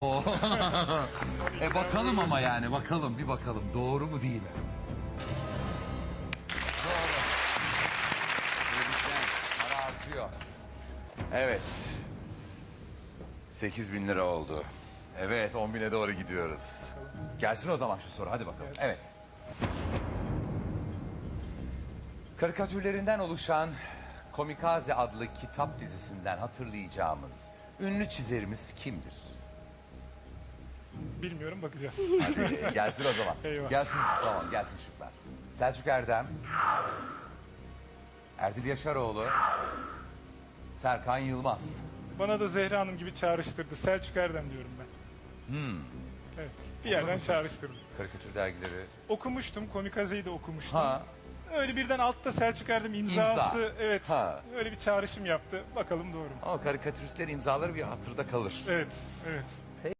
E bakalım ama yani bakalım bir bakalım doğru mu değil mi? Doğru. Tebrikler. Para artıyor. Evet. 8 bin lira oldu. Evet 10 bine doğru gidiyoruz. Gelsin o zaman şu soru hadi bakalım. Evet. Karikatürlerinden oluşan Komikaze adlı kitap dizisinden hatırlayacağımız ünlü çizerimiz kimdir? Bilmiyorum bakacağız. Hadi gelsin o zaman. Eyvah. Gelsin tamam gelsin şıklar. Selçuk Erdem. Erdil Yaşaroğlu. Serkan Yılmaz. Bana da Zehra Hanım gibi çağrıştırdı. Selçuk Erdem diyorum ben. Evet. Bir yerden musunuz? çağrıştırdı. Karikatür dergileri. Okumuştum. Komikaze'yi de okumuştum. Ha. Öyle birden altta Selçuk Erdem imzası. İmza. Evet. Ha. Öyle bir çağrışım yaptı. Bakalım doğru mu? Ama karikatüristlerin imzaları bir hatırda kalır. Evet. Evet.